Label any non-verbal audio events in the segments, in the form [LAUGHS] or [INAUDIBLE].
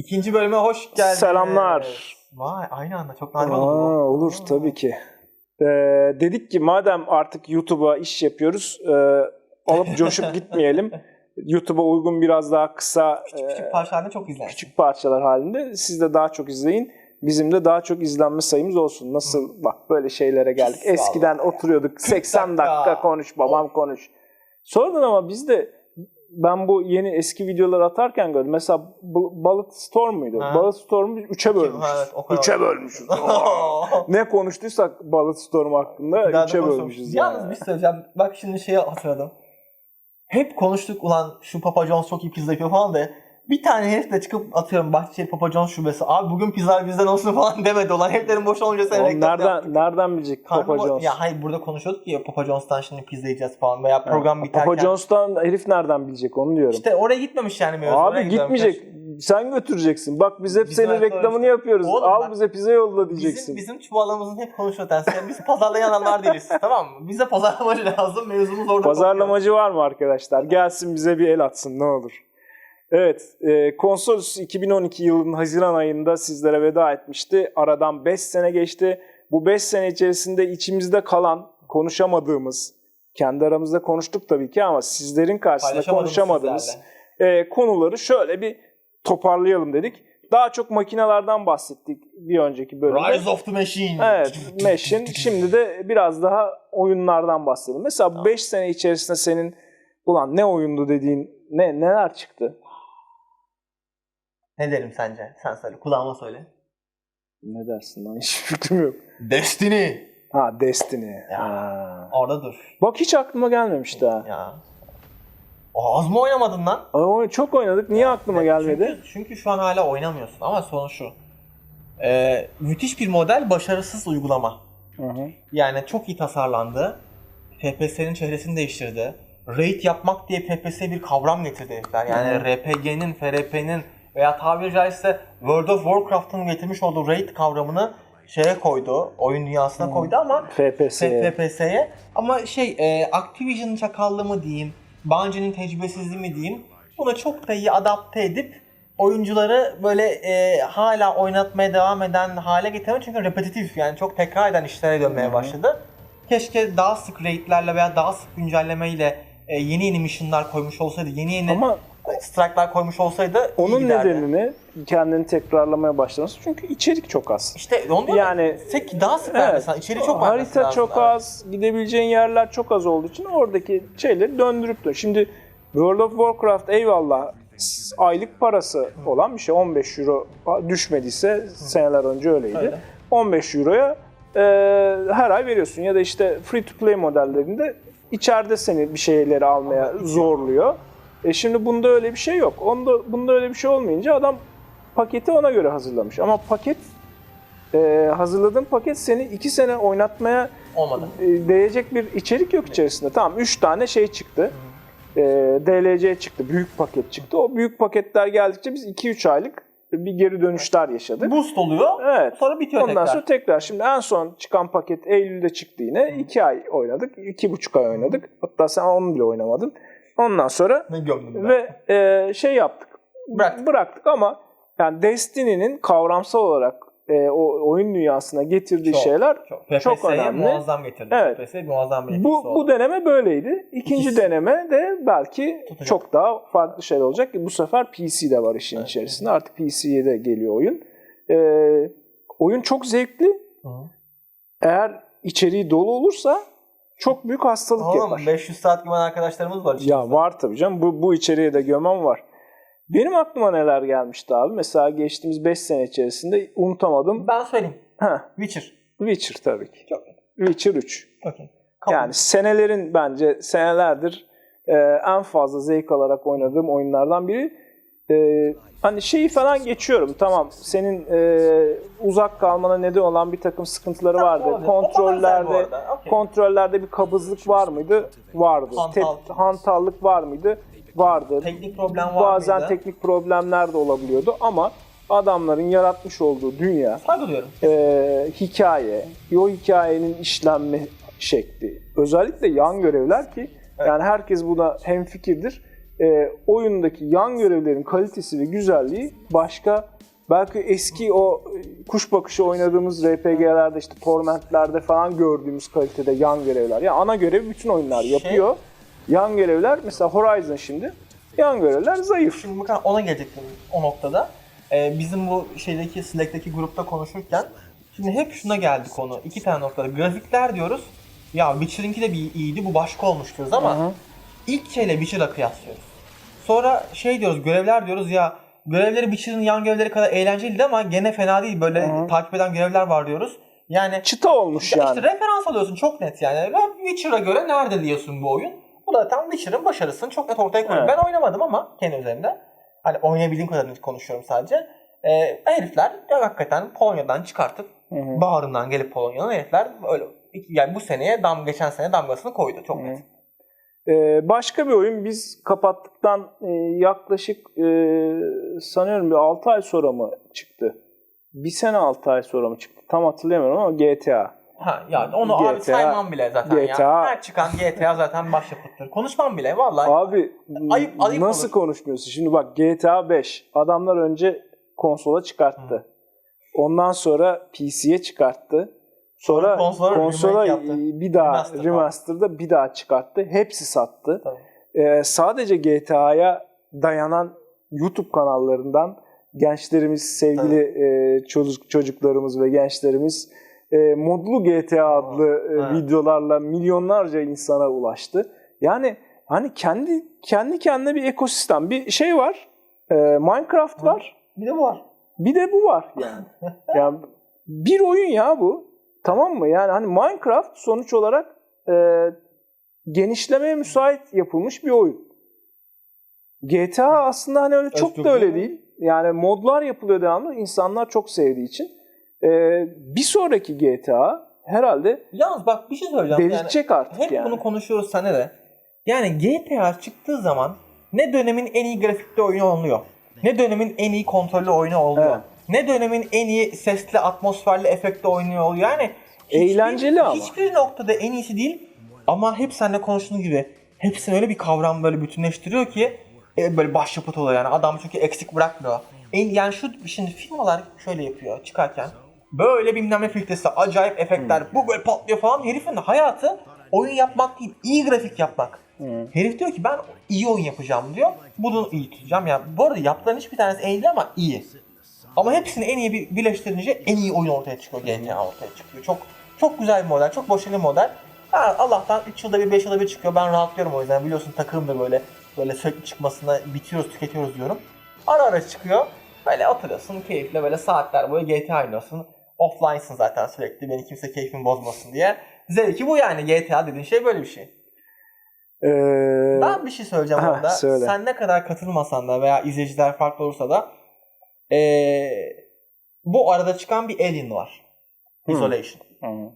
İkinci bölüme hoş geldiniz. Selamlar. Vay aynı anda çok nadir Aa, oldu bu. olur Aa. tabii ki. Ee, dedik ki madem artık YouTube'a iş yapıyoruz, e, alıp [LAUGHS] coşup gitmeyelim. YouTube'a uygun biraz daha kısa, Küçük e, küçük parçalarda çok izlensin. küçük parçalar halinde. Siz de daha çok izleyin. Bizim de daha çok izlenme sayımız olsun. Nasıl bak böyle şeylere geldik. Vallahi Eskiden oturuyorduk 80 dakika. dakika konuş babam konuş. Sonradan ama biz de ben bu yeni eski videoları atarken gördüm. Mesela Bu- Bullet Storm muydu? Ha. Bullet Storm'u 3'e bölmüşüz. Evet, o kadar. 3'e bölmüşüz. [LAUGHS] ne konuştuysak Bullet Storm hakkında Daha da 3'e konuşalım. bölmüşüz. Yalnız yani. bir şey söyleyeceğim. Bak şimdi şeyi hatırladım. Hep konuştuk ulan şu Papa John's çok iyi pizza yapıyor falan da bir tane herif de çıkıp atıyorum Bahçeli Papa John's şubesi. Abi bugün pizza bizden olsun falan [LAUGHS] demedi ulan. Heriflerin boş olunca sen Oğlum reklam nereden, nereden bilecek Karnı Papa John's? Ya hayır burada konuşuyorduk ya Papa John's'tan şimdi pizza yiyeceğiz falan veya program Ha, biterken. Papa John's'tan herif nereden bilecek onu diyorum. İşte oraya gitmemiş yani mevzu. oraya Abi gidiyorum. gitmeyecek. Sen götüreceksin. Bak biz hep Biz senin reklamını işte- yapıyoruz. Oğlum Al bak- bize pizza yolla diyeceksin. Bizim, bizim çuvalımızın hep konuşuyor tersi. Biz pazarlayan adamlar değiliz. [LAUGHS] tamam mı? Bize pazarlamacı [LAUGHS] lazım. Mevzumuz orada. Pazarlamacı var mı arkadaşlar? Gelsin bize bir el atsın ne olur. Evet, e, Konsolos 2012 yılının Haziran ayında sizlere veda etmişti. Aradan 5 sene geçti. Bu 5 sene içerisinde içimizde kalan, konuşamadığımız, kendi aramızda konuştuk tabii ki ama sizlerin karşısında konuşamadığımız e, konuları şöyle bir toparlayalım dedik. Daha çok makinelerden bahsettik bir önceki bölümde. Rise of the Machine. Evet, Mesh'in. Şimdi de biraz daha oyunlardan bahsedelim. Mesela Tamam. 5 sene içerisinde senin ulan ne oyundu dediğin ne neler çıktı? Ne derim sence? Sen söyle. Kulağıma söyle. Ne dersin lan? [LAUGHS] Hiç fikrim yok. Destiny. Ha Destiny. Ya. Ha. Orada dur. Bak hiç aklıma gelmemişti ha. Ya. Az mı oynamadın lan? Ama çok oynadık. Niye aklıma gelmedi? Çünkü, çünkü şu an hala oynamıyorsun ama sonu şu. Ee, müthiş bir model, başarısız uygulama. Hı hı. Yani çok iyi tasarlandı. FPS'nin çehresini değiştirdi. Raid yapmak diye FPS'ye bir kavram getirdi herifler. Yani Hı hı. RPG'nin, FRP'nin veya tabiri caizse World of Warcraft'ın getirmiş olduğu raid kavramını şeye koydu, oyun dünyasına Hı. koydu ama FPS. FPS'ye. Ama şey, e, Activision'ın çakallığı mı diyeyim, Bungie'nin tecrübesizliği mi diyeyim, bunu çok da iyi adapte edip oyuncuları böyle e, hala oynatmaya devam eden hale getirmek çünkü repetitif yani çok tekrar eden işlere dönmeye başladı. Keşke daha sık raidlerle veya daha sık güncellemeyle e, yeni yeni missionlar koymuş olsaydı, yeni yeni Ama strike'lar koymuş olsaydı onun nedenini kendini tekrarlamaya başlaması çünkü içerik çok az. işte ondan Yani- tek daha sık Evet. vermesen, içeri çok Harita lazım. çok Evet. az, gidebileceğin yerler çok az olduğu için oradaki şeyleri döndürüp de. Şimdi World of Warcraft eyvallah aylık parası olan bir şey. 15 euro düşmediyse seneler önce öyleydi. Öyle. 15 euroya e, her ay veriyorsun ya da işte free to play modellerinde içeride seni bir şeyleri almaya zorluyor. E şimdi bunda öyle bir şey yok. Onda bunda öyle bir şey olmayınca adam paketi ona göre hazırlamış. Ama paket e, hazırladığın paket seni 2 sene oynatmaya Olmadı. e, değecek bir içerik yok içerisinde. Tamam 3 tane şey çıktı. E, DLC çıktı, büyük paket çıktı. O büyük paketler geldikçe biz 2-3 aylık bir geri dönüşler yaşadık. Boost oluyor. Evet. Sonra bitiyor Ondan tekrar. sonra tekrar şimdi en son çıkan paket Eylül'de çıktı yine. 2 ay oynadık, 2,5 ay oynadık. Hatta sen onu bile oynamadın. Ondan sonra Ne gömdüm ben. ve e, şey yaptık. Bıraktık. Bıraktık ama yani Destiny'nin kavramsal olarak e, o oyun dünyasına getirdiği Çok, şeyler Çok, PPS'ye Çok önemli. muazzam getirdi. Evet. Muazzam bir bu bu deneme böyleydi. İkinci İkisi- deneme de belki Tutacak. çok daha farklı şeyler olacak ki bu sefer PC de var işin Evet. içerisinde. Artık PC'ye de geliyor oyun. E, oyun çok zevkli. Hı. Eğer içeriği dolu olursa çok büyük hastalık Oğlum yapar. 500 saat güven arkadaşlarımız var Ya içimizde. var tabii canım. Bu, bu içeriğe de gömem var. Benim aklıma neler gelmişti abi? Mesela geçtiğimiz 5 sene içerisinde unutamadım. Ben söyleyeyim. Ha, Witcher. Witcher tabii ki. Çok. Witcher 3. Okey. Kabul. Yani senelerin bence senelerdir e, en fazla zevk alarak oynadığım oyunlardan biri. E, hani şeyi falan geçiyorum. Tamam senin e, uzak kalmana neden olan bir takım sıkıntıları vardı. bu Kontrollerde. Okey. kontrollerde bir kabızlık var mıydı? Vardı. Hantal. Te- hantallık var mıydı? Vardı. Teknik problem var Bazen mıydı? teknik problemler de olabiliyordu ama adamların yaratmış olduğu dünya, e, hikaye, o hikayenin işlenme şekli, özellikle yan görevler ki Evet. yani herkes buna hemfikirdir. E, oyundaki yan görevlerin kalitesi ve güzelliği başka belki eski o e, kuş bakışı oynadığımız RPG'lerde işte Torment'lerde falan gördüğümüz kalitede yan görevler. Yani ana görev bütün oyunlar Şey- yapıyor. Yan görevler mesela Horizon şimdi yan görevler zayıf. Şimdi bakın ona gelecektim o noktada. Ee, bizim bu şeydeki Slack'teki grupta konuşurken şimdi hep şuna geldi konu. İki tane noktada. Grafikler diyoruz. Ya Witcher'ınki de bir iyiydi bu başka olmuş diyoruz ama Hı hı. ilk şeyle Witcher'la kıyaslıyoruz. Sonra şey diyoruz görevler diyoruz ya görevleri Witcher'ın yan görevleri kadar eğlenceliydi ama gene fena değil böyle Hı hı. takip eden görevler var diyoruz. Yani Çıta olmuş ya yani. işte referans alıyorsun çok net yani. Ve Witcher'a göre nerede diyorsun bu oyun? Bu da tam Witcher'ın başarısını çok net ortaya koyuyor. Evet. Ben oynamadım ama kendi üzerimde. Hani oynayabildiğim kadarını konuşuyorum sadece. Ee, herifler ya hakikaten Polonya'dan çıkartıp Hı hı. bağrından gelip Polonya'nın herifler öyle yani bu seneye dam geçen sene damgasını koydu çok Hı. net. Ee, başka bir oyun biz kapattıktan e, yaklaşık e, sanıyorum bir 6 ay sonra mı çıktı? Bir sene 6 ay sonra mı çıktı? Tam hatırlayamıyorum ama GTA. Ha yani onu abi GTA saymam bile zaten ya. GTA Her çıkan GTA zaten başyapıttır. Konuşmam bile vallahi. Abi Ayıp- ayıp nasıl olur. konuşmuyorsun? Şimdi bak GTA 5 adamlar önce konsola çıkarttı. Ondan sonra PC'ye çıkarttı. Sonra konsola konsola, bir daha Remaster remaster'da bir daha çıkarttı. Hepsi sattı. Tabii. Ee, sadece GTA'ya dayanan YouTube kanallarından gençlerimiz, sevgili e, çocuk çocuklarımız ve gençlerimiz e, modlu GTA adlı e, Evet. videolarla milyonlarca insana ulaştı. Yani hani kendi kendi kendine bir ekosistem, bir şey var. E, Minecraft var. Bir de bu var. Bir de bu var [LAUGHS] yani. yani bir oyun ya bu. Tamam mı? Yani hani Minecraft sonuç olarak e, genişlemeye müsait yapılmış bir oyun. GTA aslında hani öyle çok da öyle değil. Yani modlar yapılıyor devamlı. insanlar çok sevdiği için. E, bir sonraki GTA herhalde Yalnız bak bir şey söyleyeceğim. Yani delirtecek artık hep yani. bunu konuşuyoruz sene de. Yani GTA çıktığı zaman ne dönemin en iyi grafikli oyunu oluyor. Ne dönemin en iyi kontrollü oyunu oluyor. Evet. Ne dönemin en iyi sesli, atmosferli, efektli oyunu oluyor. Yani hiçbir- Eğlenceli ama. Hiçbir noktada en iyisi değil. Ama hep seninle konuştuğun gibi hepsini öyle bir kavram böyle bütünleştiriyor ki e, böyle başyapıt oluyor yani. Adam çünkü eksik bırakmıyor. En, yani şu şimdi firmalar şöyle yapıyor çıkarken. Böyle bilmem ne filtresi, acayip efektler, bu böyle patlıyor falan. Herifin hayatı oyun yapmak değil, iyi grafik yapmak. Hı. Herif diyor ki ben iyi oyun yapacağım diyor. Bunu iyi tutacağım. Yani bu arada yaptıkların hiçbir tanesi değil ama iyi. Ama hepsini en iyi bir birleştirince en iyi oyun ortaya çıkıyor. GTA ortaya çıkıyor. Çok çok güzel bir model, çok başarılı bir model. Ha, Allah'tan 3 yılda bir 5 yılda bir çıkıyor. Ben rahatlıyorum o yüzden. Biliyorsun takım da böyle böyle sürekli çıkmasına bitiriyoruz, tüketiyoruz diyorum. Ara ara çıkıyor. Böyle oturuyorsun keyifle böyle saatler boyu GTA oynuyorsun. Offline'sın zaten sürekli beni kimse keyfimi bozmasın diye. Zevki bu yani GTA dediğin şey böyle bir şey. Ee, Ben bir şey söyleyeceğim Ha, orada. söyle. Sen ne kadar katılmasan da veya izleyiciler farklı olursa da ee, bu arada çıkan bir Alien var. Hı. Isolation. Hı.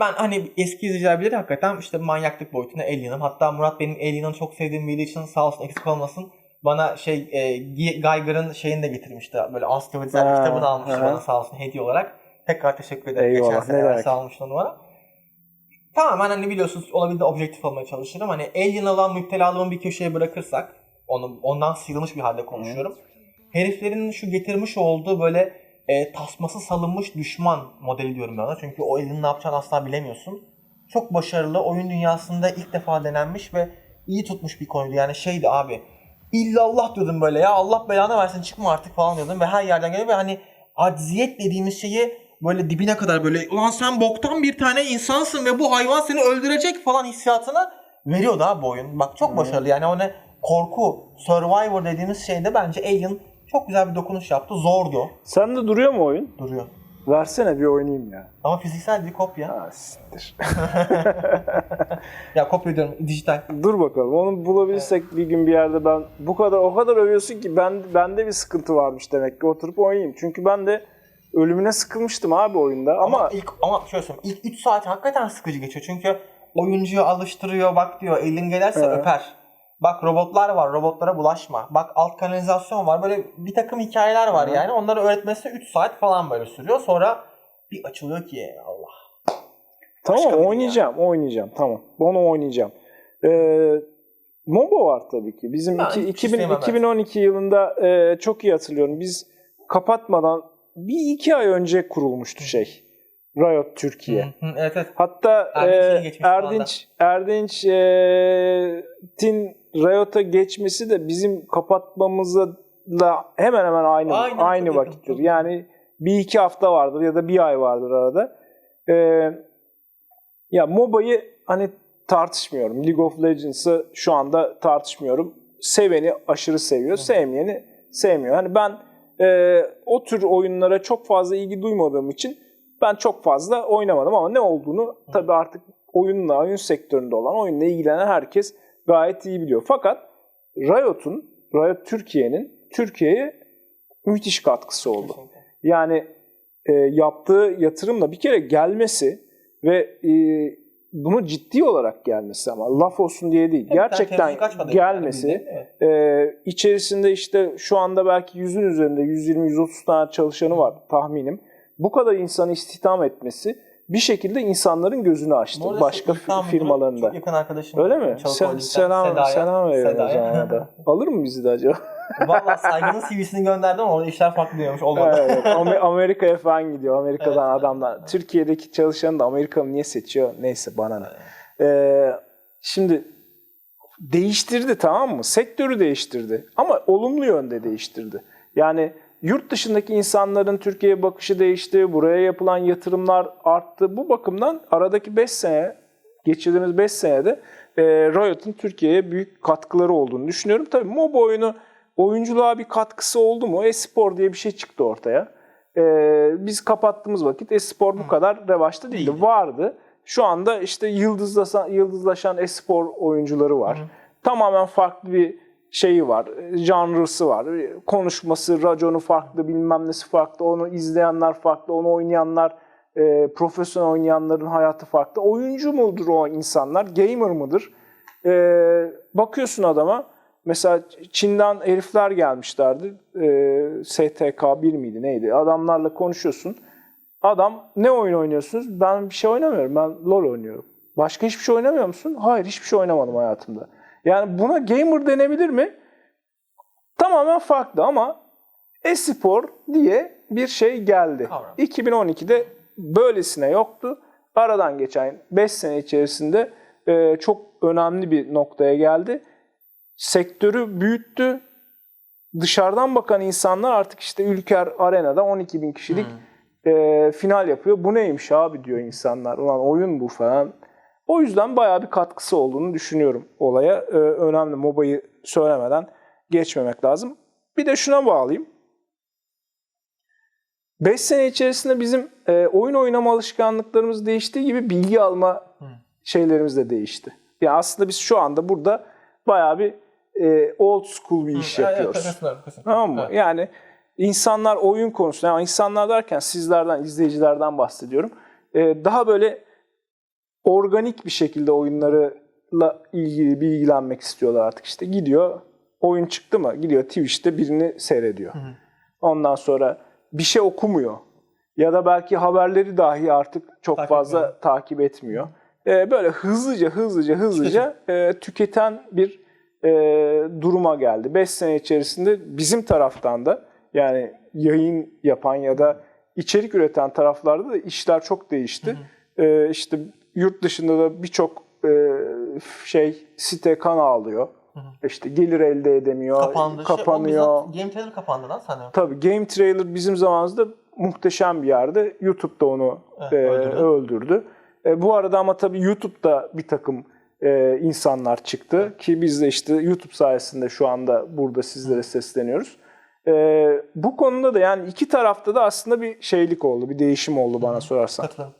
Ben hani eski izleyiciler bilir hakikaten işte manyaklık boyutuna Alien'ım. Hatta Murat benim Alien'ı çok sevdiğim bildiği için sağ olsun eksik olmasın. Bana şey e, Ge- Geiger'ın şeyini de getirmişti. Böyle Ansiklopedisel Ha, kitabını almıştı hı. bana sağ olsun hediye olarak. Tekrar teşekkür ederim. Eyvallah, Geçen ne sene versi almıştı onu bana. Tamamen hani biliyorsunuz olabildiğince objektif olmaya çalışırım. Hani Alien olan müptelalığımı bir köşeye bırakırsak onu ondan sıyrılmış bir halde konuşuyorum. Heriflerin şu getirmiş olduğu böyle e, tasması salınmış düşman modeli diyorum ben ona. Çünkü o elinin ne yapacağını asla bilemiyorsun. Çok başarılı oyun dünyasında ilk defa denenmiş ve iyi tutmuş bir konuydu. Yani şeydi abi illallah diyordum böyle ya Allah belanı versin çıkma artık falan diyordum ve her yerden geliyor ve hani acziyet dediğimiz şeyi böyle dibine kadar böyle ulan sen boktan bir tane insansın ve bu hayvan seni öldürecek falan hissiyatını veriyordu abi bu oyun. Bak çok başarılı yani o ne korku, survivor dediğimiz şeyde bence Alien çok güzel bir dokunuş yaptı. Zordu. Sende duruyor mu oyun? Duruyor. Versene bir oynayayım ya. Ama fiziksel bir kopya. Ha, siktir. [LAUGHS] ya kopya diyorum dijital. Dur bakalım. Onu bulabilirsek bir gün bir yerde ben bu kadar o kadar övüyorsun ki ben bende bir sıkıntı varmış demek ki oturup oynayayım. Çünkü ben de ölümüne sıkılmıştım abi oyunda ama, Ama, ilk ama şöyle söyleyeyim. İlk 3 saat hakikaten sıkıcı geçiyor. Çünkü oyuncuyu alıştırıyor. Bak diyor elin gelirse Evet. öper. Bak robotlar var. Robotlara bulaşma. Bak alt kanalizasyon var. Böyle bir takım hikayeler var Hı. yani. Onları öğretmesi 3 saat falan böyle sürüyor. Sonra bir açılıyor ki Allah. tamam başka bir oynayacağım oynayacağım tamam onu oynayacağım. Ee, MOBA var tabii ki. Bizim Ben iki- hiç 2000 sevmem ben. 2012 yılında e, çok iyi hatırlıyorum. Biz kapatmadan bir iki ay önce kurulmuştu şey. Riot Türkiye. Hı, hı, evet evet. Hatta Erdinç e, şu anda. Erdinç Erdinç e, Tin Riot'a geçmesi de bizim kapatmamızla hemen hemen aynı aynı yakın, vakittir. çok yani bir iki hafta vardır ya da bir ay vardır arada. E, ya MOBA'yı hani tartışmıyorum. League of Legends'ı şu anda tartışmıyorum. Seveni aşırı seviyor, sevmeyeni sevmiyor. Hani ben e, o tür oyunlara çok fazla ilgi duymadığım için ben çok fazla oynamadım ama ne olduğunu tabii artık oyunla, oyun sektöründe olan, oyunla ilgilenen herkes gayet iyi biliyor. Fakat Riot'un, Riot Türkiye'nin Türkiye'ye müthiş katkısı oldu. Yani e, yaptığı yatırımla bir kere gelmesi ve e, bunu ciddi olarak gelmesi ama laf olsun diye değil. Gerçekten Kendisi kaçmadı gelmesi yani bizde. Evet. e, içerisinde işte şu anda belki yüzün üzerinde 120-130 tane çalışanı var tahminim. Bu kadar insanı istihdam etmesi bir şekilde insanların gözünü açtı arada başka firmalarında. Çok yakın arkadaşım. Öyle mi? Holding'den. selam Seda'ya. selam veriyorum da. [LAUGHS] Alır mı bizi de acaba? Valla saygının CV'sini gönderdim ama orada işler farklı diyormuş. Olmadı. Evet, Amer- Amerika'ya falan gidiyor. Amerika'dan Evet. adamlar. Türkiye'deki çalışanı da Amerikalı niye seçiyor? Neyse bana ne. Ee, şimdi değiştirdi tamam mı? Sektörü değiştirdi. Ama olumlu yönde değiştirdi. Yani yurt dışındaki insanların Türkiye'ye bakışı değişti. Buraya yapılan yatırımlar arttı. Bu bakımdan aradaki 5 sene, geçirdiğimiz 5 senede e, Riot'un Türkiye'ye büyük katkıları olduğunu düşünüyorum. Tabii MOBA oyunu oyunculuğa bir katkısı oldu mu? E-spor diye bir şey çıktı ortaya. Ee, biz kapattığımız vakit e-spor bu kadar revaçta değildi. Değildi. Vardı. Şu anda işte yıldızlaşan, yıldızlaşan e-spor oyuncuları var. Tamamen farklı bir şeyi var, janrısı var. Konuşması, raconu farklı, bilmem nesi farklı. Onu izleyenler farklı, onu oynayanlar, e, profesyonel oynayanların hayatı farklı. Oyuncu mudur o insanlar, gamer mıdır? E, bakıyorsun adama, mesela Çin'den herifler gelmişlerdi. E, STK 1 miydi neydi? Adamlarla konuşuyorsun. Adam ne oyun oynuyorsunuz? Ben bir şey oynamıyorum. Ben LoL oynuyorum. Başka hiçbir şey oynamıyor musun? Hayır hiçbir şey oynamadım hayatımda. Yani buna gamer denebilir mi? Tamamen farklı ama e-spor diye bir şey geldi. Kavram. 2012'de böylesine yoktu. Aradan geçen 5 sene içerisinde e, çok önemli bir noktaya geldi. Sektörü büyüttü. Dışarıdan bakan insanlar artık işte Ülker Arena'da 12 bin kişilik e, final yapıyor. Bu neymiş abi diyor insanlar. Ulan oyun bu falan. O yüzden bayağı bir katkısı olduğunu düşünüyorum olaya. E, önemli MOBA'yı söylemeden geçmemek lazım. Bir de şuna bağlayayım. 5 sene içerisinde bizim e, oyun oynama alışkanlıklarımız değiştiği gibi bilgi alma şeylerimiz de değişti. Yani aslında biz şu anda burada bayağı bir e, old school bir iş Evet, yapıyoruz. katılıyorum. Tamam mı? Evet. Yani insanlar oyun konusunda, yani insanlar derken sizlerden, izleyicilerden bahsediyorum. Ee, daha böyle organik bir şekilde oyunlarla ilgili bilgilenmek istiyorlar artık işte. Gidiyor, oyun çıktı mı? Gidiyor Twitch'te birini seyrediyor. Ondan sonra bir şey okumuyor. Ya da belki haberleri dahi artık çok Takip fazla etmiyor. takip etmiyor. Ee, böyle hızlıca, hızlıca, hızlıca [LAUGHS] e, tüketen bir e, duruma geldi. 5 sene içerisinde bizim taraftan da yani yayın yapan ya da içerik üreten taraflarda da işler çok değişti. E, işte yurt dışında da birçok e, şey site kan ağlıyor. İşte gelir elde edemiyor, Kapandı. Şey, kapanıyor. bizzat Game Trailer kapandı lan sanıyorum. Tabii Game Trailer bizim zamanımızda muhteşem bir yerde. YouTube da onu Evet, e, öldürdü. öldürdü. E, bu arada ama tabii YouTube'da bir takım e, insanlar çıktı ki biz de işte YouTube sayesinde şu anda burada sizlere sesleniyoruz. E, bu konuda da yani iki tarafta da aslında bir şeylik oldu, bir değişim oldu bana sorarsan. Katılıyorum.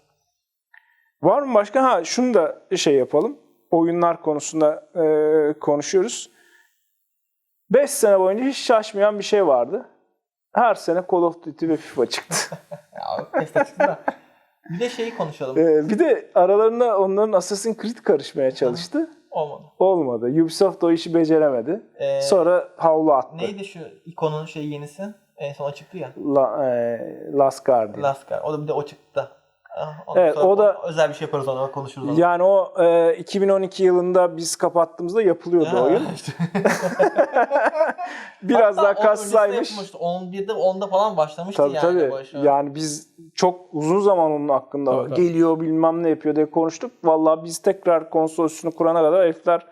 Var mı başka? Ha şunu da şey yapalım. Oyunlar konusunda e, konuşuyoruz. 5 sene boyunca hiç şaşmayan bir şey vardı. Her sene Call of Duty ve FIFA çıktı. [LAUGHS] Ya teste çıktı da. Bir de şeyi konuşalım. E, bir de aralarına onların Assassin's Creed karışmaya çalıştı. Olmadı. Olmadı. Ubisoft o işi beceremedi. Ee, Sonra havlu attı. Neydi şu ikonun şey yenisi? En son çıktı ya. La, e, Last Guardian. Last Guard. O da bir de o çıktı. Ondan Evet, o da- özel bir şey yaparız ona konuşuruz. onu. Yani o e, 2012 yılında biz kapattığımızda yapılıyordu Ha, oyun. işte. [LAUGHS] Biraz Hatta daha kassaymış. yapılmıştı. 11'de 10'da falan başlamıştı Tabii yani. tabii. başı. Yani biz çok uzun zaman onun hakkında Tabii, tabii. geliyor bilmem ne yapıyor diye konuştuk. Vallahi biz tekrar konsol üstünü kurana kadar herifler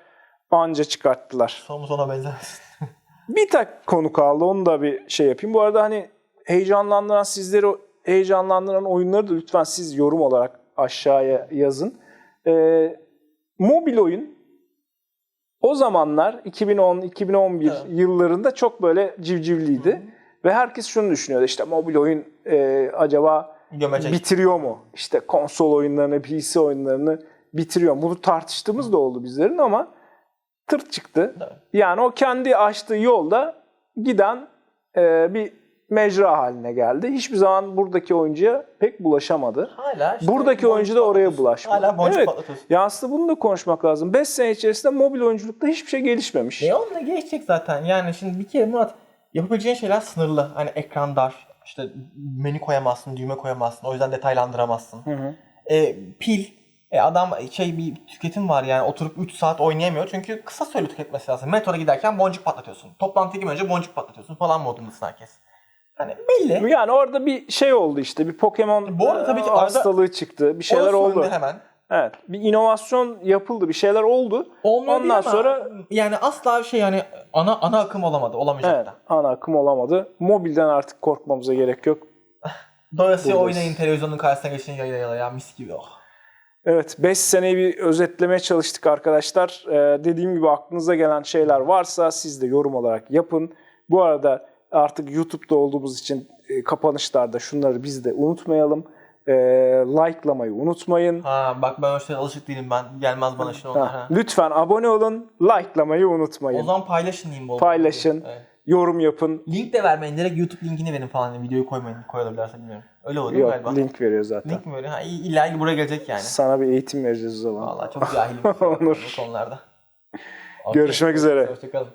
anca çıkarttılar. Sonumuz ona benzemez. Bir tek konu kaldı onu da bir şey yapayım. Bu arada hani heyecanlandıran sizleri heyecanlandıran oyunları da lütfen siz yorum olarak aşağıya yazın. Ee, mobil oyun o zamanlar 2010-2011 Evet. yıllarında çok böyle civcivliydi. Ve herkes şunu düşünüyordu işte mobil oyun e, acaba Gömecek. bitiriyor mu? İşte konsol oyunlarını, PC oyunlarını bitiriyor mu? Bunu tartıştığımız da oldu bizlerin ama tırt çıktı. Evet. Yani o kendi açtığı yolda giden e, bir mecra haline geldi. Hiçbir zaman buradaki oyuncuya pek bulaşamadı. Hala işte Buradaki oyuncu da oraya bulaşmadı. Hala boncuk Evet. patlatıyorsun. Ya aslında bunu da konuşmak lazım. 5 sene içerisinde mobil oyunculukta hiçbir şey gelişmemiş. E onunla geçecek zaten. Yani şimdi bir kere Murat yapabileceğin şeyler sınırlı. Hani ekran dar. işte menü koyamazsın, düğme koyamazsın. O yüzden detaylandıramazsın. Hı hı. E, pil. E, adam şey bir tüketim var yani oturup 3 saat oynayamıyor çünkü kısa süreli tüketmesi lazım. Metroda giderken boncuk patlatıyorsun. Toplantıya girmeden önce boncuk patlatıyorsun falan modundasın herkes. Hani belli. Yani orada bir şey oldu işte. Bir Pokemon Bu arada tabii ki e, hastalığı çıktı. Bir şeyler oldu. hemen. Evet. Bir inovasyon yapıldı. Bir şeyler oldu. Olmuyor Ondan ama sonra yani asla bir şey yani ana ana akım olamadı. Olamayacak evet, da. ana akım olamadı. Mobilden artık korkmamıza gerek yok. [LAUGHS] Dolayısıyla oynayın televizyonun karşısına geçin yayla yayla ya mis gibi oh. Evet 5 seneyi bir özetlemeye çalıştık arkadaşlar. Ee, dediğim gibi aklınıza gelen şeyler varsa siz de yorum olarak yapın. Bu arada artık YouTube'da olduğumuz için e, kapanışlarda şunları biz de unutmayalım. Ee, likelamayı unutmayın. Ha bak ben öyle şeylere alışık değilim ben. Gelmez bana şimdi onlar. Ha, lütfen abone olun, likelamayı unutmayın. O zaman paylaşın diyeyim bol. Paylaşın. Evet. Yorum yapın. Link de vermeyin. Direkt YouTube linkini verin falan. Videoyu koymayın. Koyabilirlerse bilmiyorum. Öyle mi Yok galiba? link veriyor zaten. Link mi veriyor? Ha, illa ki buraya gelecek yani. Sana bir eğitim vereceğiz o zaman. Vallahi çok cahilim [LAUGHS] Onur. bu konularda. [LAUGHS] Görüşmek üzere. Hoşçakalın.